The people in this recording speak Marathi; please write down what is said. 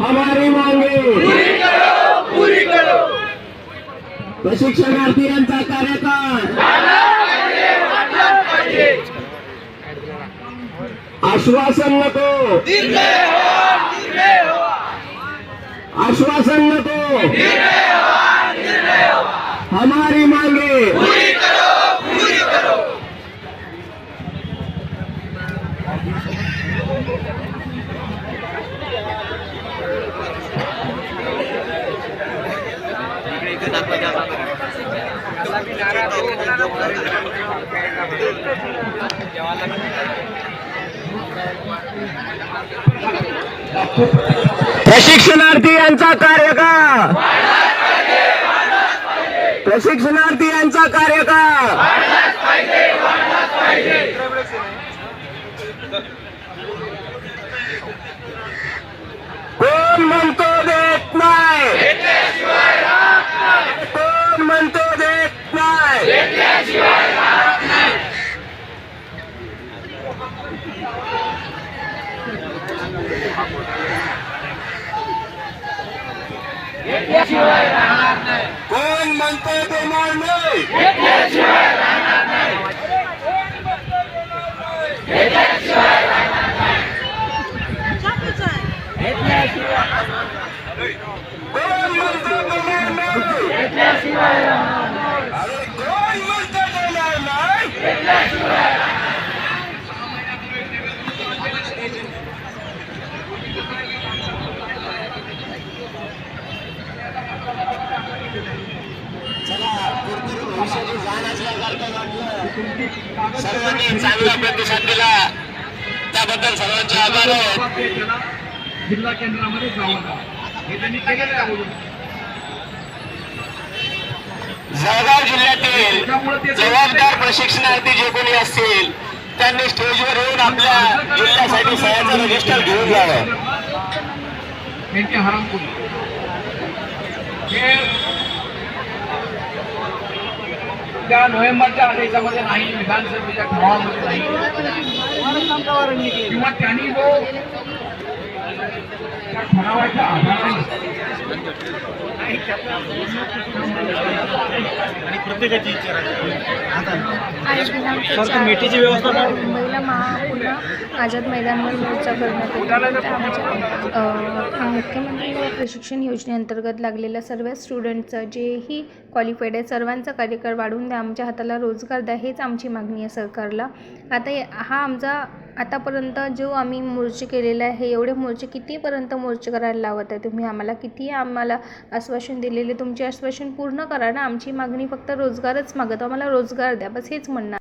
हमारी मांगे। प्रशिक्षणार्थी यांचा कार्यकाळ। आश्वासन नको। आश्वासन नको। हमारी मांगे। प्रशिक्षणार्थी यांचा कार्यकाळ. प्रशिक्षणार्थी यांचा कार्यकाळ कोण म्हणतो देत नाही कोण म्हणतो देत नाही कोण म्हणतो देणार नाही सर्वांनी चांगला प्रतिसाद दिला. त्याबद्दल सर्वांचे आभार. आहेत जिल्हा केंद्रामध्ये. जळगाव जिल्ह्यातील जबाबदार प्रशिक्षणार्थी जे कोणी असतील त्यांनी स्टेजवर येऊन आपल्या जिल्ह्यासाठी सह्याचं रजिस्टर घेऊन जावं. त्या नोव्हेंबरच्या आदेशामध्ये नाही विधानसभेच्या ठरावामध्ये नाही. किंवा त्यांनी जो त्या ठरावाच्या आधाराने आज दिनांक चार मुंबईला महापुन्हा आझाद मैदानावर मोर्चा करण्यात येतो. मुख्यमंत्री प्रशिक्षण योजनेअंतर्गत लागलेल्या सर्व स्टुडंटचं जेही क्वालिफाईड आहे सर्वांचा कार्यकाळ वाढवून द्या. आमच्या हाताला रोजगार द्या हेच आमची मागणी आहे सरकारला. आता हा आमचा आतापर्यंत जो आम्ही मोर्चे केलेला आहे एवढे मोर्चे कितीपर्यंत मोर्चे करायला लावत आहे? तुम्ही आम्हाला किती आम्हाला आश्वासन दिलेले? तुमचे आश्वासन पूर्ण करा ना. आमची मागणी फक्त रोजगारच मागत. आम्हाला रोजगार द्या. बस हेच म्हणणार